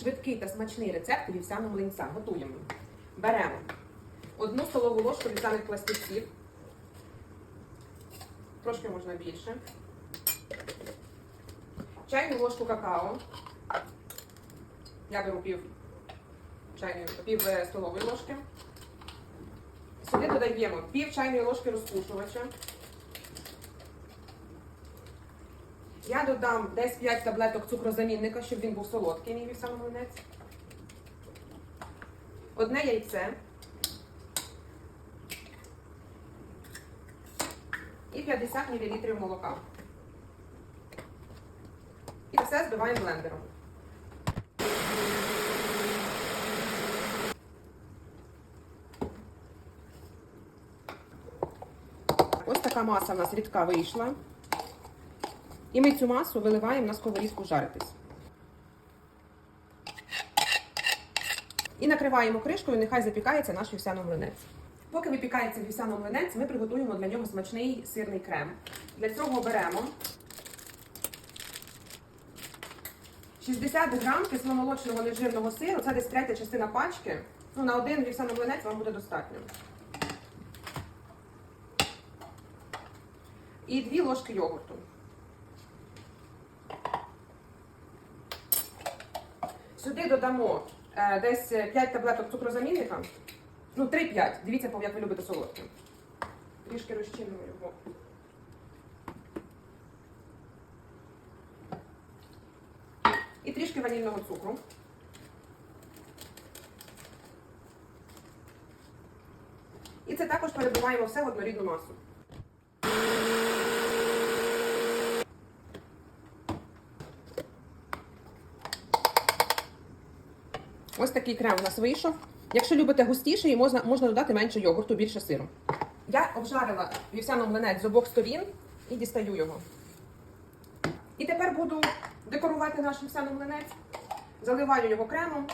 швидкий та смачний рецепт вівсяного млинця. Готуємо. Беремо одну столову ложку вівсяних пластівців. Трошки можна більше. Чайну ложку какао. Я беру пів, чайної, пів е, столової ложки. Сюди додаємо пів чайної ложки розпушувача. Я додам десь 5 таблеток цукрозамінника, щоб він був солодкий, мій вівсяно-млинець. Одне яйце. І 50 мл молока. І все збиваємо блендером. Ось така маса в нас рідка вийшла. І ми цю масу виливаємо на сковорідку жаритись. І накриваємо кришкою, нехай запікається наш вівсяний млинець. Поки випікається вівсяний млинець, ми приготуємо для нього смачний сирний крем. Для цього беремо 60 грам кисломолочного нежирного сиру, це десь третя частина пачки. Ну, на один вівсяний млинець вам буде достатньо. І 2 ложки йогурту. Сюди додамо е, десь 5 таблеток цукрозамінника. Ну, 3-5. Дивіться, як ви любите солодке. Трішки розчинимо його. І трішки ванільного цукру. І це також перебиваємо все в однорідну масу. Ось такий крем у нас вийшов. Якщо любите густіший, можна, можна додати менше йогурту, більше сиру. Я обжарила вівсяний млинець з обох сторін і дістаю його. І тепер буду декорувати наш вівсяний млинець. Заливаю його кремом.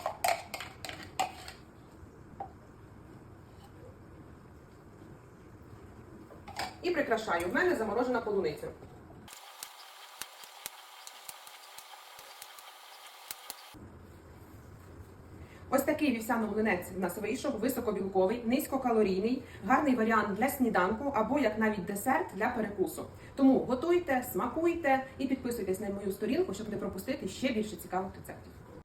І прикрашаю. В мене заморожена полуниця. Ось такий вівсяний млинець в нас вийшов, високобілковий, низькокалорійний, гарний варіант для сніданку або як навіть десерт для перекусу. Тому готуйте, смакуйте і підписуйтесь на мою сторінку, щоб не пропустити ще більше цікавих рецептів.